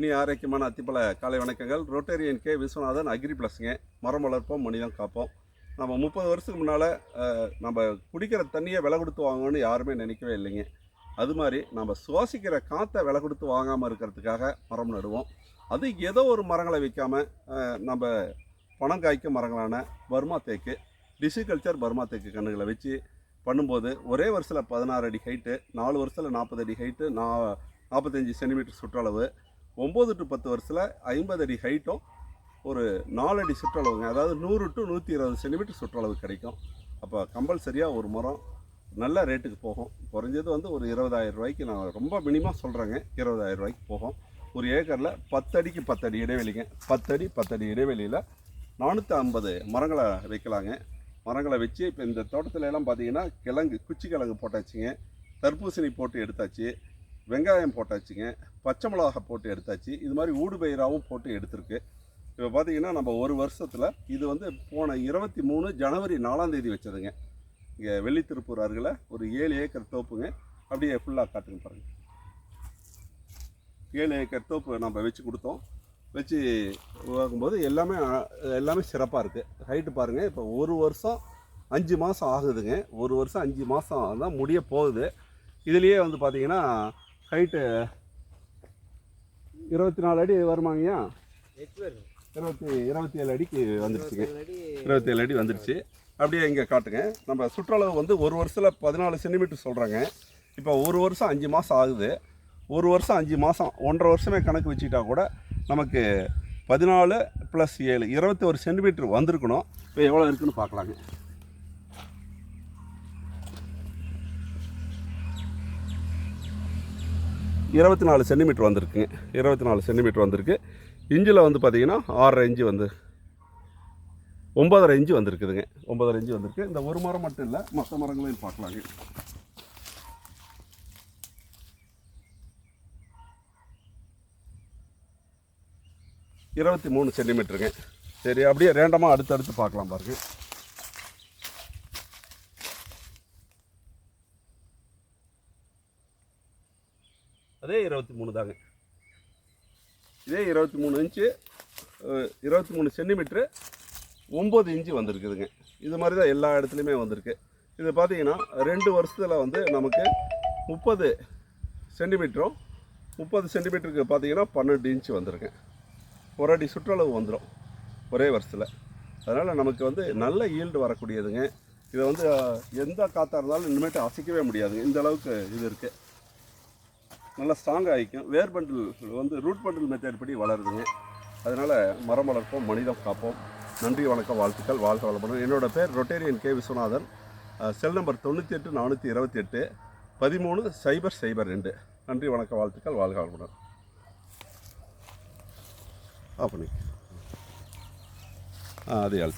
இனி ஆரோக்கியமான அத்திப்பல காலை வணக்கங்கள். ரொட்டேரியன் கே விஸ்வநாதன் அக்ரி ப்ளஸ்ங்க மரம் வளர்ப்போம் மனிதம் காப்போம். நம்ம முப்பது வருஷத்துக்கு முன்னால் நம்ம குடிக்கிற தண்ணியை விலை கொடுத்து வாங்கணும்னு யாருமே நினைக்கவே இல்லைங்க. அது மாதிரி நம்ம சுவாசிக்கிற காற்றை விலை கொடுத்து வாங்காமல் இருக்கிறதுக்காக மரம் நடுவோம். அது ஏதோ ஒரு மரங்களை வைக்காமல் நம்ம பணம் காய்க்கும் மரங்களான பர்மா தேக்கு டிசிகல்ச்சர் பர்மா தேக்கு கன்றுகளை வச்சு பண்ணும்போது ஒரே வருஷத்தில் பதினாறு அடி ஹைட்டு நாலு வருஷத்தில் நாற்பது அடி ஹைட்டு நா நாற்பத்தஞ்சி சென்டிமீட்டர் சுற்றளவு ஒம்பது டு பத்து வருஷத்தில் ஐம்பது அடி ஹைட்டும் ஒரு நாலு அடி சுற்றளவுங்க. அதாவது நூறு டு நூற்றி இருபது சென்டிமீட்டர் சுற்றளவு கிடைக்கும். அப்போ கம்பல்சரியாக ஒரு மரம் நல்ல ரேட்டுக்கு போகும். குறைஞ்சது வந்து ஒரு இருபதாயிரம் ரூபாய்க்கு நான் ரொம்ப மினிமம் சொல்கிறேங்க இருபதாயிரம் ரூபாய்க்கு போகும். ஒரு ஏக்கரில் பத்தடிக்கு பத்தடி இடைவெளிங்க. பத்தடி பத்தடி இடைவெளியில் நானூற்றி ஐம்பது மரங்களை வைக்கலாங்க. மரங்களை வச்சு இப்போ இந்த தோட்டத்துல எல்லாம் பார்த்தீங்கன்னா கிழங்கு குச்சி கிழங்கு போட்டாச்சுங்க. தர்பூசணி போட்டு எடுத்தாச்சு. வெங்காயம் போட்டாச்சுங்க. பச்சை மிளகா போட்டு எடுத்தாச்சு. இது மாதிரி ஊடு பயிராகவும் போட்டு எடுத்திருக்கு. இப்போ பார்த்தீங்கன்னா நம்ம ஒரு வருஷத்தில் இது வந்து போன இருபத்தி மூணு ஜனவரி நாலாம் தேதி வச்சதுங்க. இங்கே வெள்ளித்திருப்பூர் அருகில் ஒரு ஏழு ஏக்கர் தோப்புங்க. அப்படியே ஃபுல்லாக காட்டுங்க பாருங்கள் ஏழு ஏக்கர் தோப்பு நம்ம வச்சு கொடுத்தோம். வச்சு பார்க்கும்போது எல்லாமே எல்லாமே சிறப்பாக இருக்குது ஹைட்டு பாருங்கள் இப்போ ஒரு வருஷம் அஞ்சு மாதம் ஆகுதுங்க. ஒரு வருஷம் அஞ்சு மாதம் தான் முடிய போகுது. இதுலேயே வந்து பார்த்தீங்கன்னா ஹைட்டு இருபத்தி நாலு அடி வருமாங்கய்யா இருபத்தி இருபத்தி ஏழு அடிக்கு வந்துருச்சுங்க இருபத்தி ஏழு அடி. வந்துருச்சு. அப்படியே இங்கே காட்டுங்க. நம்ம சுற்றளவு வந்து ஒரு வருஷத்தில் பதினாலு சென்டிமீட்டர் சொல்கிறாங்க இப்போ ஒரு வருஷம் அஞ்சு மாதம் ஆகுது. ஒரு வருஷம் அஞ்சு மாதம் ஒன்றரை வருஷமே கணக்கு வச்சுக்கிட்டா கூட நமக்கு பதினாலு ப்ளஸ் ஏழு இருபத்தி ஒரு சென்டிமீட்டர் வந்திருக்கணும். இப்போ எவ்வளோ இருக்குன்னு பார்க்கலாங்க. இருபத்தி நாலு சென்டிமீட்டர் வந்திருக்குங்க. இருபத்தி நாலு சென்டிமீட்டர் வந்திருக்கு. இஞ்சில் வந்து பார்த்தீங்கன்னா ஆறரை இஞ்சு வந்து ஒன்பதரை இஞ்சு வந்திருக்குதுங்க. ஒம்பதரை இஞ்சு வந்திருக்கு. இந்த ஒரு மரம் மட்டும் இல்லை மற்ற மரங்களையும் பார்க்கலாங்க. இருபத்தி மூணு சென்டிமீட்டருங்க. சரி அப்படியே ரேண்டமாக அடுத்தடுத்து பார்க்கலாம் பாருங்க. அதே இருபத்தி மூணு தாங்க. இதே இருபத்தி மூணு இன்ச்சு இருபத்தி மூணு சென்டிமீட்ரு ஒம்பது இன்ச்சு வந்திருக்குதுங்க. இது மாதிரி தான் எல்லா இடத்துலையுமே வந்திருக்கு. இது பார்த்தீங்கன்னா ரெண்டு வருஷத்தில் வந்து நமக்கு முப்பது சென்டிமீட்டரும் முப்பது சென்டிமீட்டருக்கு பார்த்தீங்கன்னா பன்னெண்டு இன்ச்சு வந்திருக்கு. ஒரு அடி சுற்றளவு வந்துடும் ஒரே வருஷத்தில். அதனால் நமக்கு வந்து நல்ல ஈல்டு வரக்கூடியதுங்க. இதை வந்து எந்த காற்றாக இருந்தாலும் இனிமேட்டு அசைக்கவே முடியாதுங்க. இந்த அளவுக்கு இது இருக்குது நல்லா ஸ்ட்ராங் ஆகிக்கும் வேர் பண்டில் வந்து ரூட் பண்டில் மெத்தட் படி வளருதுங்க அதனால் மரம் வளர்ப்போம் மனிதம் காப்போம். நன்றி வணக்கம் வாழ்த்துக்கள். வாழ்த்து வளமுடன். என்னோடய பேர் Rotarian K Viswanathan. Cell number தொண்ணூற்றி எட்டு நானூற்றி இருபத்தி எட்டு பதிமூணு சைபர் சைபர் ரெண்டு. நன்றி வணக்கம் வாழ்த்துக்கள். வாழ்க வளமுடன். ஆ பண்ணி ஆ அதே ஆள்.